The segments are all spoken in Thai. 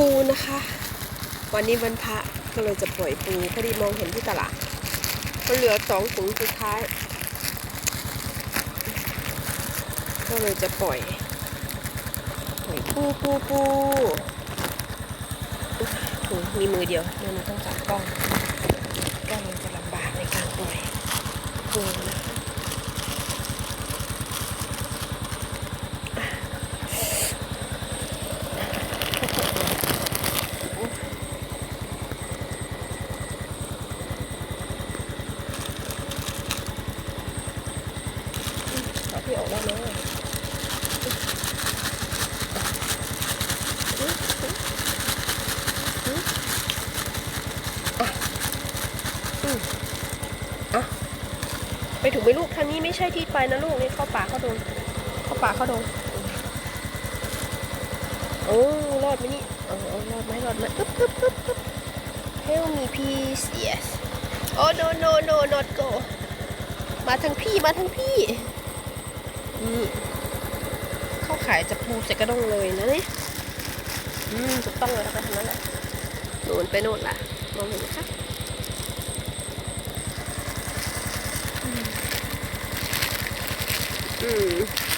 ปูนะคะ วันนี้วันพระก็เลยจะปล่อยปูพอดีมองเห็นที่ตลาดก็เหลือสองถุงสุดท้าย ก็เลยจะปล่อยปล่อยปูปูปูถุงมีมือเดียวนั่นต้องจับกล้องกล้องมันจะลำบากในการปล่อยปูนะคะ เอาพี่ออกได้ไหมไปถูกไหมลูกทางนี้ไม่ใช่ที่ไปนะลูกนี่เข้าป่าเข้าดงเข้าป่าเข้าดงโอ้รอดไหมนี่เออเออรอดไหมรอดไหมปึ๊บปึ๊บปึ๊บปึ๊บ Help me please yes oh no no no not go มาทางพี่มาทางพี่ นี่เข้าขายจะปูใส่กระด้งเลยนะนี่อืมถูกต้องเลยแล้วไปทางนั้นแหละโน่นไปโน่นล่ะมองเห็นไหมคะอืมอืม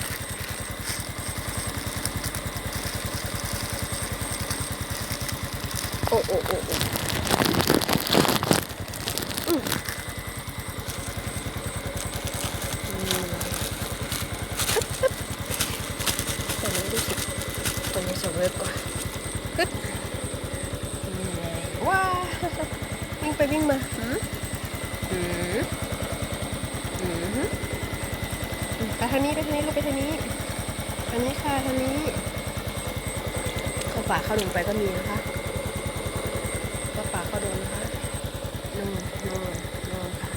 โอ้โอ้โอ้โอ้อืม ตัวนี้รู้สึกตัวนี้จะ เวิร์กกว่าฮึดนี่ไงว้าวิ่งไปวิ่งมาหืมหืมหืมไปทางนี้ไปทางนี้ลูกไปทางนี้ทางนี้ค่ะทางนี้เข้าป่าเข้าดงไปก็มีนะคะเข้าป่าเข้าดงนะคะนู่นนู่นนู่นค่ะ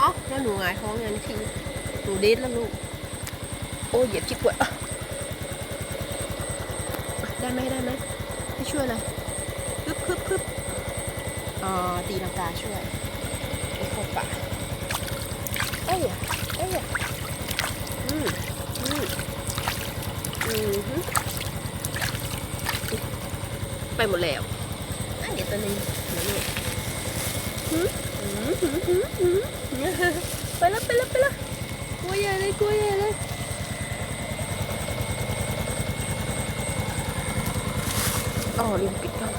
อ๋อแล้วหนูหงายท้องไงนี่คือหนูเด็ดแล้วลูกโอ้ยเหยียบขี้กวดอะ ได้ไหมได้ไหมให้ช่วยเลยคึบคึบคึบอ๋อตีลังกาช่วยให้เข้าป่าเอ้ยเอ้ยอืมอืมอืมฮึไปหมดแล้วอันเดี๋ยวตัวหนึงเดี๋ยวนี่หืมหืมหืมหืมหืมไปแล้วไปแล้วไปแล้วกลัวใหญ่เลยกลัวใหญ่เลย อ๋อลืมปิดกล้อง